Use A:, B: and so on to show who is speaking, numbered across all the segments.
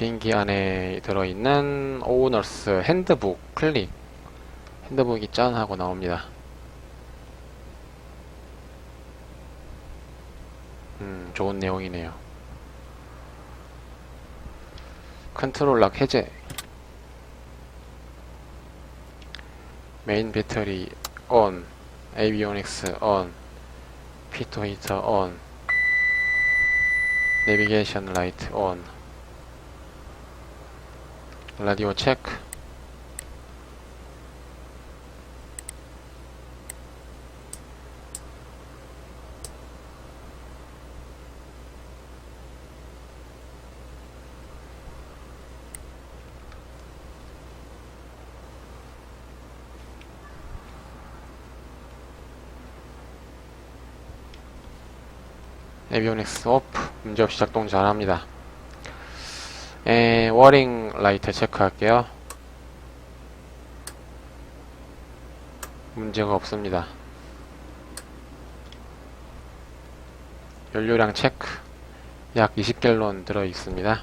A: 비행기 안에 들어있는 오너스 핸드북 클릭 핸드북이 짠 하고 나옵니다. 음, 좋은 내용이네요. 컨트롤 락 해제 메인 배터리 on avionics on 피토 히터 on 내비게이션 라이트 on 라디오 체크. 에비오닉스 오프. 문제없이 작동 잘합니다. 에, 워링 라이트 체크할게요. 문제가 없습니다. 연료량 체크. 약 20갤론 들어 있습니다.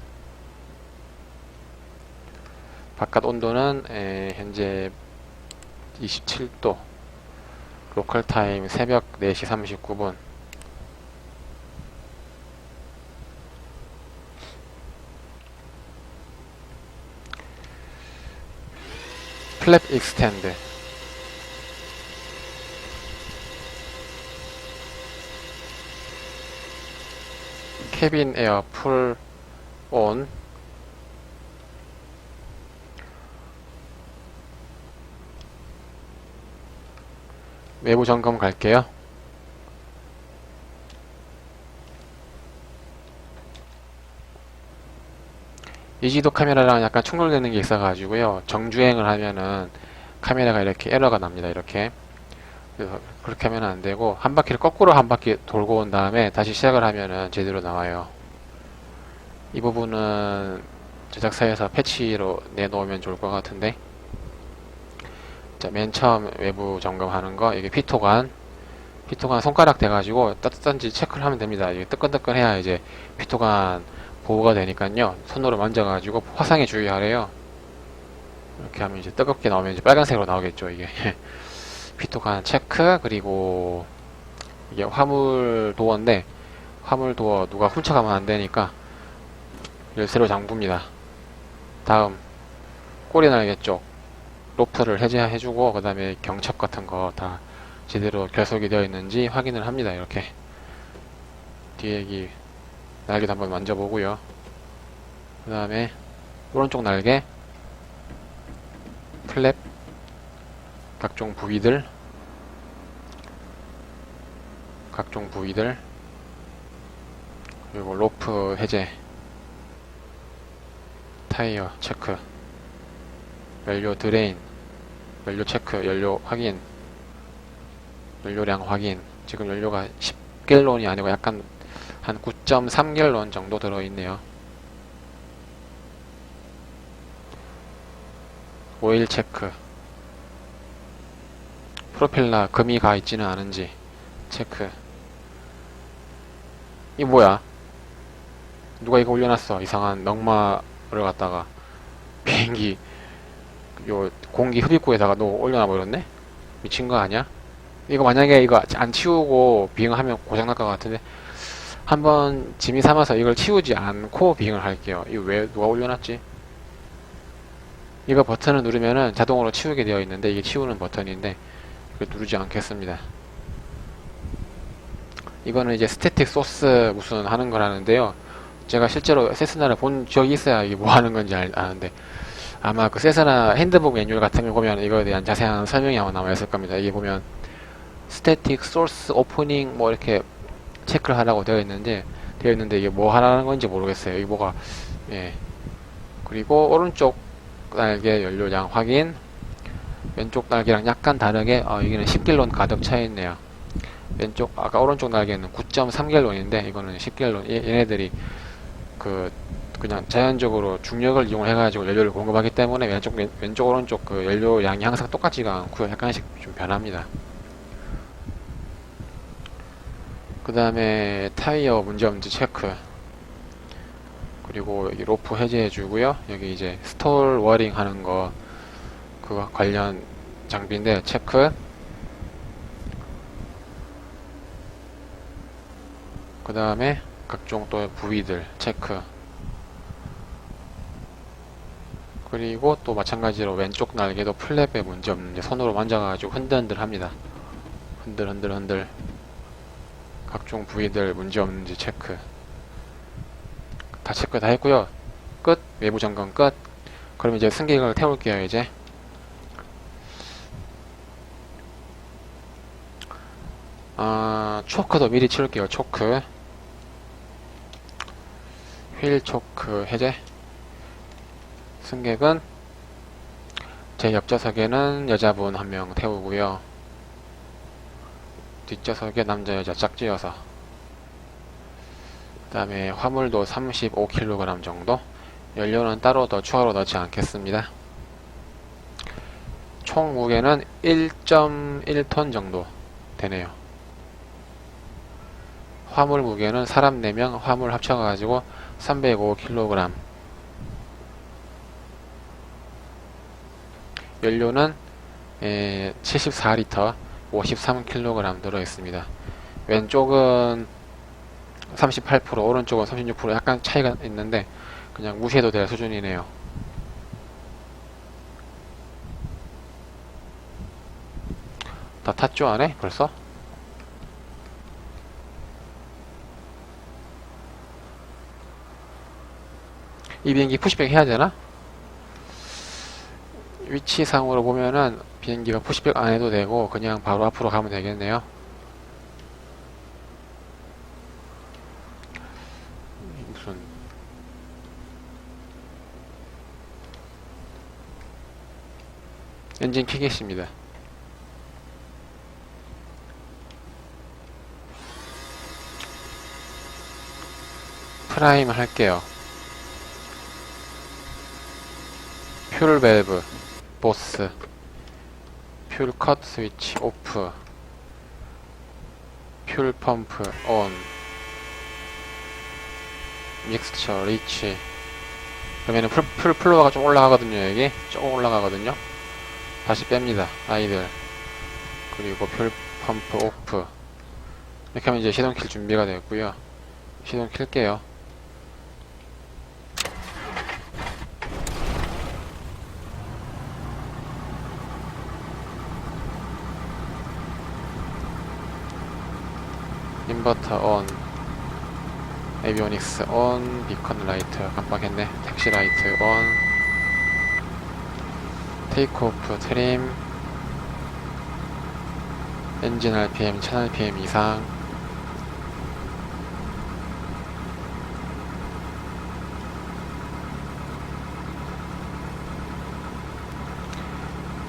A: 바깥 온도는 에, 현재 27도. 로컬 타임 새벽 4시 39분 플랩 익스텐드 캐빈 에어 풀 온 외부 점검 갈게요. 이지도 카메라랑 약간 충돌되는 게 있어가지고요. 정주행을 하면은 카메라가 이렇게 에러가 납니다. 이렇게. 그렇게 하면 안 되고, 한 바퀴를 거꾸로 한 바퀴 돌고 온 다음에 다시 시작을 하면은 제대로 나와요. 이 부분은 제작사에서 패치로 내놓으면 좋을 것 같은데. 자, 맨 처음 외부 점검하는 거, 이게 피토관. 피토관 손가락 대가지고 따뜻한지 체크를 하면 됩니다. 이게 뜨끈뜨끈해야 이제 피토관 보호가 되니까요. 손으로 만져가지고 화상에 주의하래요. 이렇게 하면 이제 뜨겁게 나오면 이제 빨간색으로 나오겠죠. 이게 피토관 체크 그리고 이게 화물 도어인데 화물 도어 누가 훔쳐가면 안 되니까 열쇠로 잠굽니다. 다음 꼬리 날개 쪽 로프를 해제해주고 그 다음에 경첩 같은 거 다 제대로 결속이 되어 있는지 확인을 합니다. 이렇게 뒤에 여기 날개도 한번 만져보고요. 그 다음에 오른쪽 날개 플랩 각종 부위들 각종 부위들 그리고 로프 해제 타이어 체크 연료 드레인 연료 체크 연료 확인 연료량 확인 지금 연료가 10갤론이 아니고 약간 한 9.3갤론 정도 들어있네요. 오일 체크. 프로펠러 금이 가 있지는 않은지 체크. 이 뭐야? 누가 이거 올려놨어? 이상한 넝마를 갖다가 비행기 요 공기 흡입구에다가 너 올려놔 버렸네? 미친 거 아니야? 이거 만약에 이거 안 치우고 비행하면 고장날 것 같은데 한번 짐이 삼아서 이걸 치우지 않고 비행을 할게요. 이거 왜 누가 올려놨지? 이거 버튼을 누르면은 자동으로 치우게 되어 있는데 이게 치우는 버튼인데 이걸 누르지 않겠습니다. 이거는 이제 스태틱 소스 무슨 하는 거라는데요. 제가 실제로 세스나를 본 적이 있어야 이게 뭐 하는 건지 알, 아는데 아마 그 세스나 핸드북 매뉴얼 같은 거 보면 이거에 대한 자세한 설명이 아마 나와 있을 겁니다. 이게 보면 스태틱 소스 오프닝 뭐 이렇게 체크를 하라고 되어 있는데 되어 있는데 이게 뭐 하라는 건지 모르겠어요. 이게 뭐가 예 그리고 오른쪽 날개 연료량 확인 왼쪽 날개랑 약간 다르게 어, 여기는 10갤론 가득 차 있네요. 왼쪽 아까 오른쪽 날개는 9.3갤론인데 이거는 10갤론 얘네들이 그 그냥 자연적으로 중력을 이용해 가지고 연료를 공급하기 때문에 왼쪽 왼쪽 오른쪽 그 연료량이 항상 똑같지가 않고요. 약간씩 좀 변합니다. 그 다음에 타이어 문제 없는지 체크 그리고 여기 로프 해제해 주고요. 여기 이제 스톨 워링 하는 거 그거 관련 장비인데 체크. 그 다음에 각종 또 부위들 체크. 그리고 또 마찬가지로 왼쪽 날개도 플랩에 문제 없는지 손으로 만져가지고 흔들흔들 합니다. 흔들흔들 흔들. 각종 부위들 문제 없는지 체크. 다 체크 다 했고요. 끝. 외부 점검 끝. 그럼 이제 승객을 태울게요, 이제. 아, 초크도 미리 치울게요, 초크. 휠 초크 해제. 승객은 제 옆좌석에는 여자분 한 명 태우고요. 뒷좌석에 남자 여자 짝지어서 그 다음에 화물도 35kg 정도? 연료는 따로 더 추가로 넣지 않겠습니다. 총 무게는 1.1톤 정도 되네요. 화물 무게는 사람 4명 화물 합쳐가지고 305kg 연료는 74리터 53kg 들어 있습니다. 왼쪽은 38% 오른쪽은 36% 약간 차이가 있는데 그냥 무시해도 될 수준이네요. 다 탔죠 안에 벌써? 이 비행기 푸시백 해야 되나? 위치상으로 보면은 비행기가 푸시백 안 해도 되고 그냥 바로 앞으로 가면 되겠네요. 무슨 엔진 키겠습니다. 프라임 할게요. 퓨얼 밸브 보스 퓨얼 컷 스위치 오프 퓨얼 펌프 온 믹스처 리치. 그러면은 풀, 풀 플로어가 좀 올라가거든요 여기. 조금 올라가거든요. 다시 뺍니다 아이들. 그리고 퓨얼 펌프 오프. 이렇게 하면 이제 시동 킬 준비가 됐고요. 시동 킬게요 인버터 온 에비오닉스 온 비컨 라이트 깜빡했네. 택시 라이트 온 테이크 오프 트림 엔진 RPM 1000rpm 이상.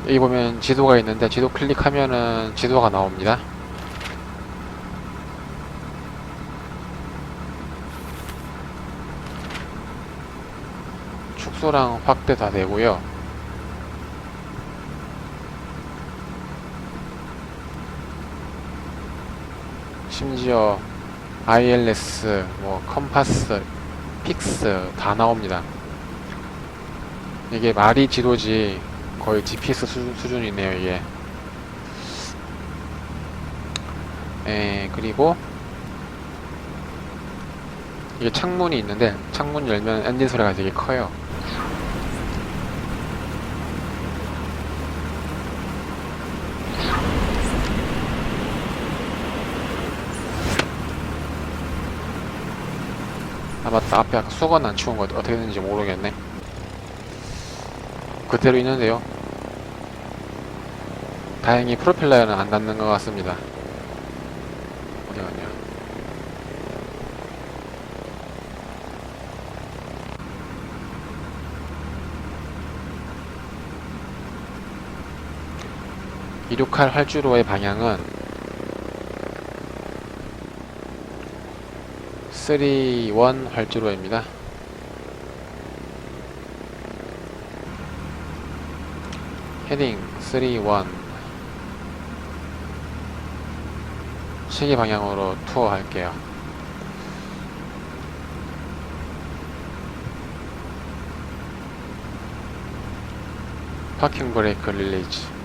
A: 여기 보면 지도가 있는데 지도 클릭하면은 지도가 나옵니다 축소랑 확대 다 되고요. 심지어 ILS, 뭐 컴파스, 픽스 다 나옵니다. 이게 말이 지도지 거의 GPS 수, 수준이네요, 이게. 에, 그리고 이게 창문이 있는데 창문 열면 엔진 소리가 되게 커요. 아 맞다. 앞에 아까 수건 안 치운 거 어떻게 됐는지 모르겠네. 그대로 있는데요. 다행히 프로펠러에는 안 닿는 것 같습니다. 어디 갔냐? 이륙할 활주로의 방향은 3-1 활주로입니다. 헤딩 3-1 시계 방향으로 투어할게요. 파킹 브레이크 릴리즈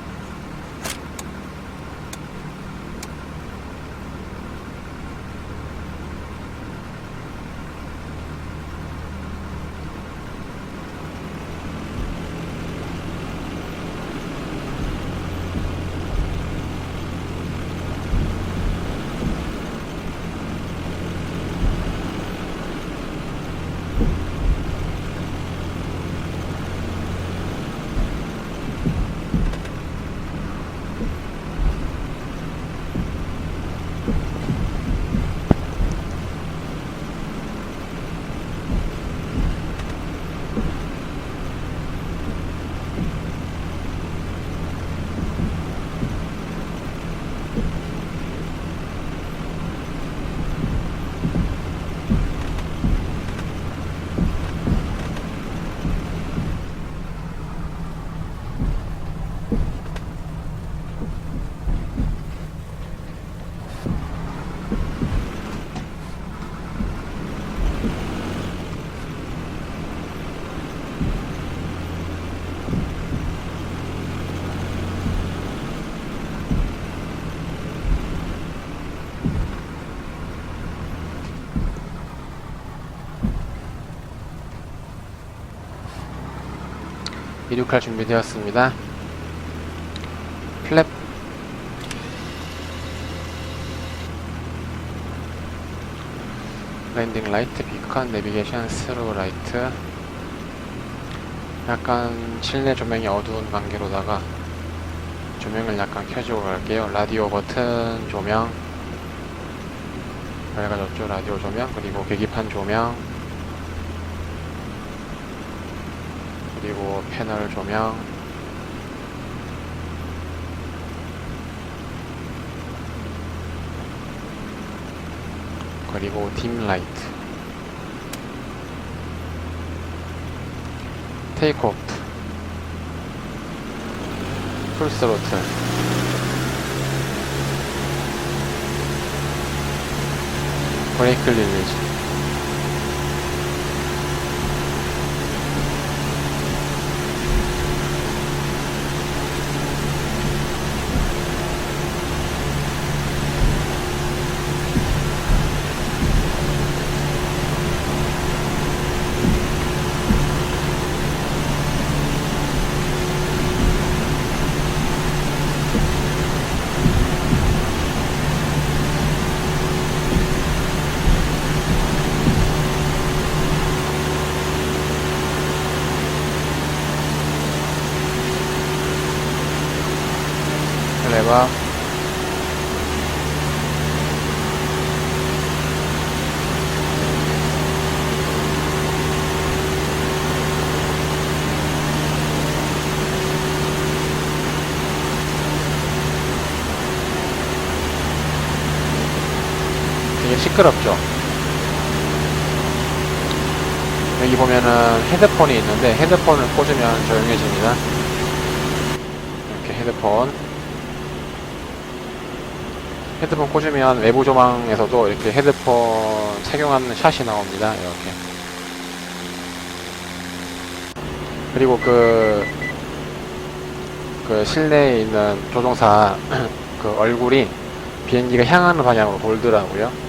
A: 이륙할 준비되었습니다. 플랩. 랜딩 라이트 비컨 내비게이션 스루 라이트 약간 실내 조명이 어두운 관계로다가 조명을 약간 켜주고 갈게요. 라디오 버튼 조명. 밝아졌죠? 라디오 조명. 그리고 계기판 조명 그리고 패널 조명. 그리고 딤 라이트. 테이크 오프. 풀 스로틀. 브레이크 릴리즈 레바 되게 시끄럽죠? 여기 보면은 헤드폰이 있는데 헤드폰을 꽂으면 조용해집니다. 이렇게 헤드폰 헤드폰 꽂으면 외부 조망에서도 이렇게 헤드폰 착용하는 샷이 나옵니다. 이렇게. 그리고 그, 그 실내에 있는 조종사 그 얼굴이 비행기가 향하는 방향으로 돌더라고요.